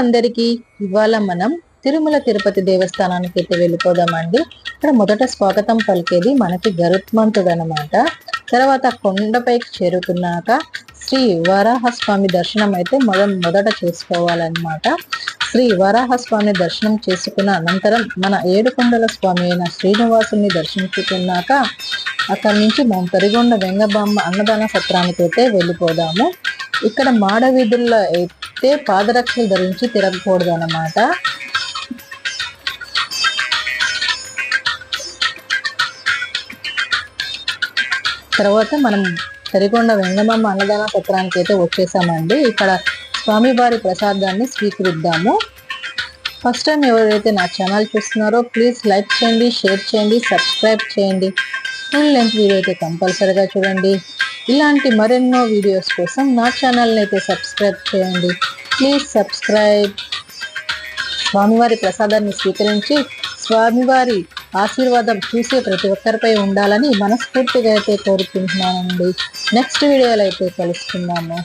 అందరికీ ఇవాళ మనం తిరుమల తిరుపతి దేవస్థానానికి అయితే వెళ్ళిపోదామండి. ఇక్కడ మొదట స్వాగతం పలికేది మనకి గరుత్మంతుడు అనమాట తర్వాత కొండపైకి చేరుకున్నాక శ్రీ వరాహస్వామి దర్శనం అయితే మొద మొదట చేసుకోవాలన్నమాట. శ్రీ వరాహస్వామి దర్శనం చేసుకున్న అనంతరం మన ఏడుకొండల స్వామి అయిన శ్రీనివాసుని దర్శించుకున్నాక అక్కడి నుంచి మనం తరిగొండ వెంగబామ్మ అన్నదాన సత్రానికి అయితే వెళ్ళిపోదాము. ఇక్కడ మాడ వీధుల్లో అయితే పాదరక్షలు ధరించి తిరగకూడదు అన్నమాట తర్వాత మనం సరికొండ వెంగమమ్మ అన్నదాన పత్రానికి అయితే వచ్చేసామండి. ఇక్కడ స్వామివారి ప్రసాదాన్ని స్వీకరిద్దాము. ఫస్ట్ టైం ఎవరైతే నా ఛానల్ చూస్తున్నారో ప్లీజ్ లైక్ చేయండి షేర్ చేయండి సబ్స్క్రైబ్ చేయండి. ఫుల్ లెంత్ వీడియో అయితే కంపల్సరిగా చూడండి. ఇలాంటి మరెన్నో వీడియోస్ కోసం నా ఛానల్ని అయితే సబ్స్క్రైబ్ చేయండి. ప్లీజ్ సబ్స్క్రైబ్ స్వామివారి ప్రసాదాన్ని స్వీకరించి స్వామివారి ఆశీర్వాదం చూసే ప్రతి ఒక్కరిపై ఉండాలని మనస్ఫూర్తిగా అయితే కోరుకుంటున్నానండి. నెక్స్ట్ వీడియోలో అయితే కలుసుకుందాము.